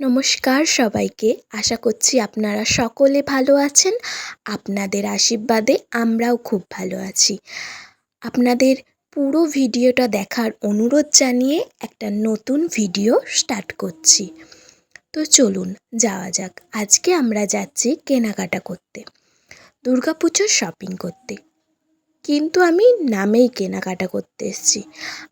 নমস্কার সবাইকে। আশা করছি আপনারা সকলে ভালো আছেন। আপনাদের আশীর্বাদে আমরাও খুব ভালো আছি। আপনাদের পুরো ভিডিওটা দেখার অনুরোধ জানিয়ে একটা নতুন ভিডিও স্টার্ট করছি। তো চলুন, যাওয়া যাক। আজকে আমরা যাচ্ছি কেনাকাটা করতে। দুর্গাপুজোর শপিং করতে। কিন্তু আমি নামেই কেনাকাটা করতে এসেছি।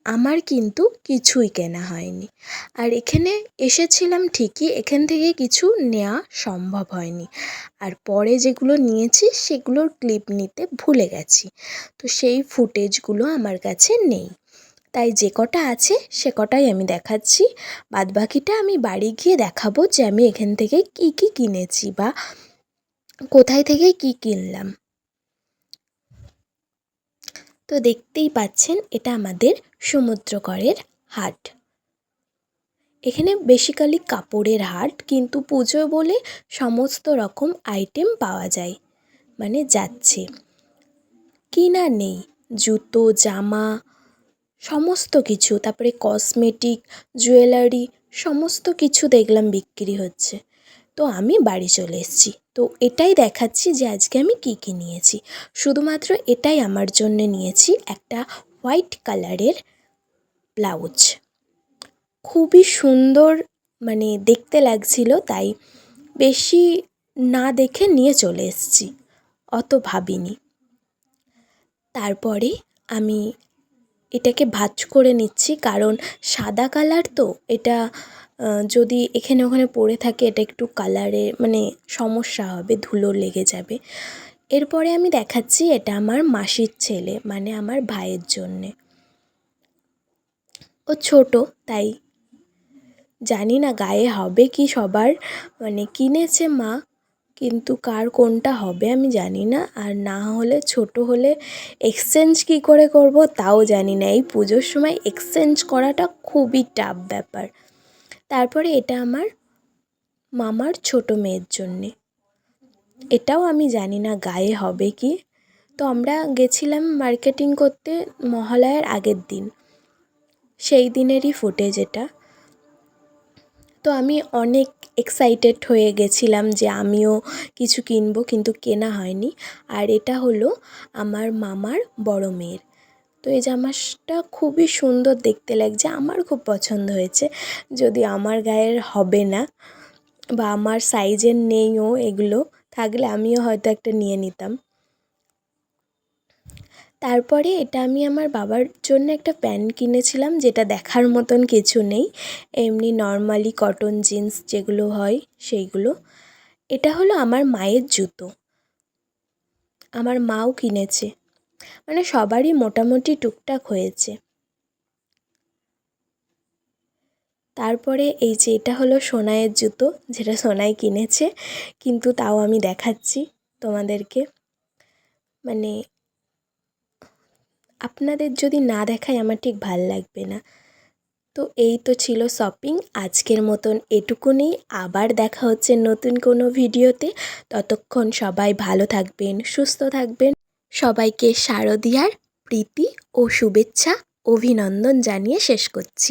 আমার কিন্তু কিছুই কেনা হয়নি। আর এখানে এসেছিলাম ঠিকই, এখান থেকে কিছু নেওয়া সম্ভব হয়নি। আর পরে যেগুলো নিয়েছি, সেগুলোর ক্লিপ নিতে ভুলে গেছি। তো সেই ফুটেজগুলো আমার কাছে নেই। তাই যে কটা আছে, সে কটাই আমি দেখাচ্ছি। বাদবাকিটা আমি বাড়ি গিয়ে দেখাবো যে আমি এখান থেকে কী কী কিনেছি বা কোথায় থেকে কী কিনলাম? তো দেখতেই পাচ্ছেন, এটা আমাদের সমুদ্রকরের হাট। এখানে বেসিক্যালি কাপড়ের হাট, কিন্তু পুজো বলে সমস্ত রকম আইটেম পাওয়া যায়। মানে যাচ্ছে। কিনা নেই। জুতো, জামা, সমস্ত কিছু। তারপরে কসমেটিক জুয়েলারি সমস্ত কিছু দেখলাম বিক্রি হচ্ছে। তো আমি বাড়ি চলে এসেছি। তো এটাই দেখাচ্ছি যে আজকে আমি কী কী নিয়েছি। শুধুমাত্র এটাই আমার জন্যে নিয়েছি একটা হোয়াইট কালারের ব্লাউজ। খুবই সুন্দর মানে দেখতে লাগছিল, তাই বেশি না দেখে নিয়ে চলে এসেছি, অত ভাবিনি। তারপরে আমি এটাকে ভাজ করে নিচ্ছি, কারণ সাদা কালার তো, এটা যদি এখানে ওখানে পড়ে থাকে, এটা একটু কালারে মানে সমস্যা হবে, ধুলো লেগে যাবে। এরপরে আমি দেখাচ্ছি এটা আমার মাসির ছেলে মানে আমার ভাইয়ের জন্যে। ও ছোট, তাই জানি না গায়ে হবে কি সবার মানে কিনেছে মা, কিন্তু কার কোনটা হবে আমি জানি না। আর না হলে, ছোট হলে এক্সচেঞ্জ কী করে করব তাও জানি না। এই পুজোর সময় এক্সচেঞ্জ করাটা খুবই টাফ ব্যাপার। তারপরে এটা আমার মামার ছোট মেয়ের জন্যে। এটাও আমি জানি না গায়ে হবে কি। তো আমরা গেছিলাম মার্কেটিং করতে মহালয়ার আগের দিন। সেই দিনেরই ফুটেজ এটা। তো আমি অনেক এক্সাইটেড হয়ে গেছিলাম যে আমিও কিছু কিনবো কিন্তু কেনা হয়নি। আর এটা হলো আমার মামার বড় মেয়ের। তো এই জামাটা খুবই সুন্দর দেখতে লাগছে, আমার খুব পছন্দ হয়েছে। যদি আমার গায়ের হবে না বা আমার সাইজের নেইও এগুলো, থাকলে আমিও হয়তো একটা নিয়ে নিতাম। তারপরে এটা আমি আমার বাবার জন্য একটা প্যান্ট কিনেছিলাম, যেটা দেখার মতন কিছু নেই। এমনি নর্মালি কটন জিন্স যেগুলো হয় সেইগুলো। এটা হলো আমার মায়ের জুতো। আমার মাও কিনেছে। মানে সবারই মোটামুটি টুকটাক হয়েছে। তারপরে এই যে এটা হলো সোনাইয়ের জুতো, যেটা সোনাই কিনেছে, কিন্তু তাও আমি দেখাচ্ছি তোমাদেরকে। মানে আপনাদের যদি না দেখায় আমার ঠিক ভালো লাগবে না। তো এই তো ছিল শপিং, আজকের মতন এটুকুনি। আবার দেখা হচ্ছে নতুন কোনো ভিডিওতে। ততক্ষণ সবাই ভালো থাকবেন, সুস্থ থাকবেন। সবাইকে শারদীয়ার প্রীতি ও শুভেচ্ছা অভিনন্দন জানিয়ে শেষ করছি।